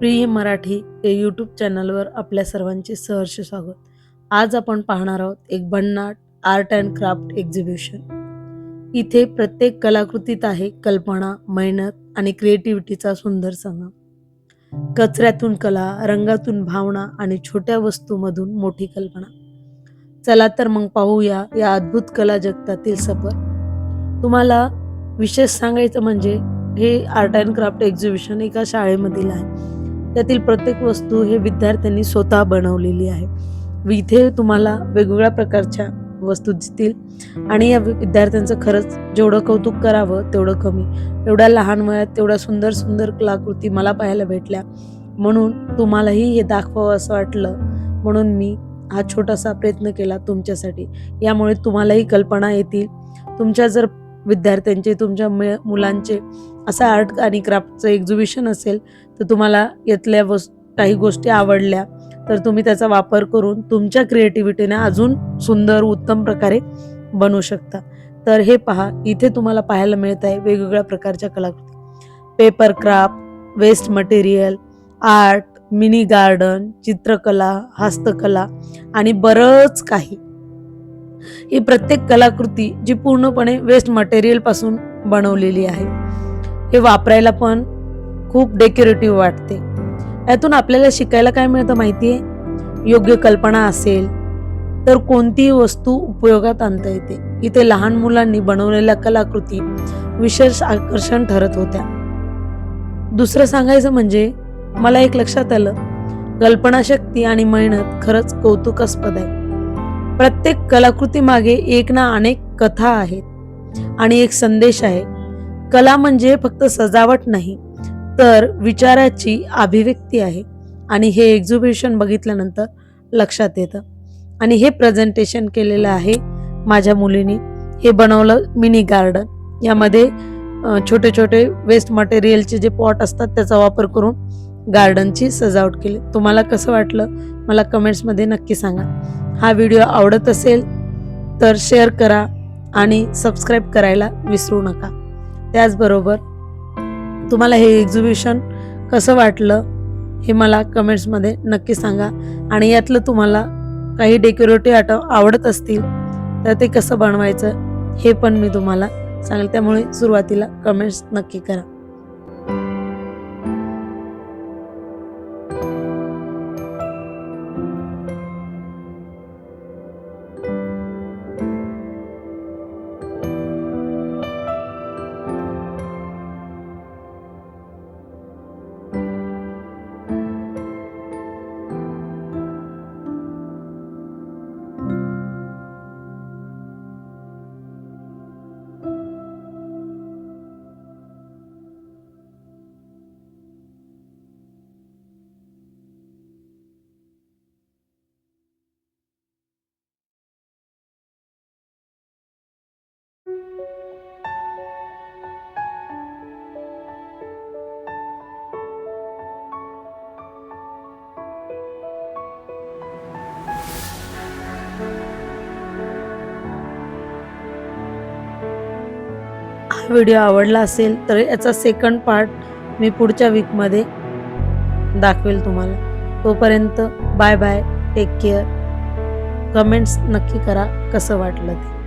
प्रिय मराठी या यूट्यूब चॅनलवर आपल्या सर्वांचे सहर्ष स्वागत. आज आपण पाहणार आहोत एक भन्नाट आर्ट अँड क्राफ्ट एक्झिबिशन इथे प्रत्येक कलाकृतीत आहे कल्पना मेहनत आणि क्रिएटिव्हिटीचा सुंदर संगम. कचऱ्यातून कला रंगातून भावना आणि छोट्या वस्तूमधून मोठी कल्पना. चला तर मग पाहूया या अद्भुत कला जगतातील सफर. तुम्हाला विशेष सांगायचं म्हणजे हे आर्ट अँड क्राफ्ट एक्झिबिशन एका शाळेमधील आहे. त्यातील प्रत्येक वस्तू हे विद्यार्थ्यांनी स्वतः बनवलेली आहे. इथे तुम्हाला वेगवेगळ्या प्रकारच्या वस्तू दिसतील. आणि या विद्यार्थ्यांचं खरंच जेवढं कौतुक करावं तेवढं कमी. एवढ्या लहान वयात तेवढ्या सुंदर सुंदर कलाकृती मला पाहायला भेटल्या. म्हणून तुम्हालाही हे दाखवावं असं वाटलं. म्हणून मी हा छोटासा प्रयत्न केला तुमच्यासाठी. यामुळे तुम्हालाही कल्पना येतील. तुमच्या जर विद्यार्थ्यांचे तुमच्या मे मुलांचे असं आर्ट आणि क्राफ्टचं एक्झिबिशन असेल तर तुम्हाला यातल्या वस् काही गोष्टी आवडल्या तर तुम्ही त्याचा वापर करून तुमच्या क्रिएटिव्हिटीने अजून सुंदर उत्तम प्रकारे बनवू शकता. तर हे पहा इथे तुम्हाला पाहायला मिळत आहे वेगवेगळ्या प्रकारच्या कलाकृती. Paper craft waste material art mini garden चित्रकला हस्तकला आणि बरंच काही. ही प्रत्येक कलाकृती जी पूर्णपणे वेस्ट मटेरियलपासून बनवलेली आहे. हे वापरायला पण खूप डेकोरेटिव्ह वाटते. यातून आपल्याला शिकायला काय मिळतं माहिती आहे योग्य कल्पना असेल तर कोणतीही वस्तू उपयोगात आणता येते. इथे लहान मुलांनी बनवलेल्या कलाकृती विशेष आकर्षण ठरत होत्या. दुसरं सांगायचं म्हणजे मला एक लक्षात आलं. कल्पनाशक्ती आणि मेहनत खरंच कौतुकास्पद आहे. प्रत्येक कलाकृती मागे एक ना अनेक कथा आहेत आणि एक संदेश आहे. कला म्हणजे फक्त सजावट नाही तर विचाराची अभिव्यक्ती आहे. आणि हे एक्झिबिशन बघितल्यानंतर लक्षात येतं. आणि हे प्रेझेंटेशन केलेलं आहे माझ्या मुलीने. हे बनवलं मिनी गार्डन यामध्ये छोटे छोटे वेस्ट मटेरियलचे जे पॉट असतात त्याचा वापर करून गार्डनची सजावट केली. तुम्हाला कसं वाटलं? मला कमेंट्समध्ये नक्की सांगा. हा व्हिडिओ आवडत असेल तर शेअर करा आणि सबस्क्राईब करायला विसरू नका. त्याचबरोबर तुम्हाला हे एक्झिबिशन कसं वाटलं हे मला कमेंट्समध्ये नक्की सांगा आणि यातलं तुम्हाला काही डेकोरेटिव्ह आटम आवडत असतील तर ते कसं बनवायचं हे पण मी तुम्हाला सांगेल. त्यामुळे सुरुवातीला कमेंट्स नक्की करा. व्हिडिओ आवडला असेल तर याचा सेकंड पार्ट मी पुढच्या वीकमध्ये दाखवेल तुम्हाला. तोपर्यंत bye bye take care comments नक्की करा कसं वाटलं ते.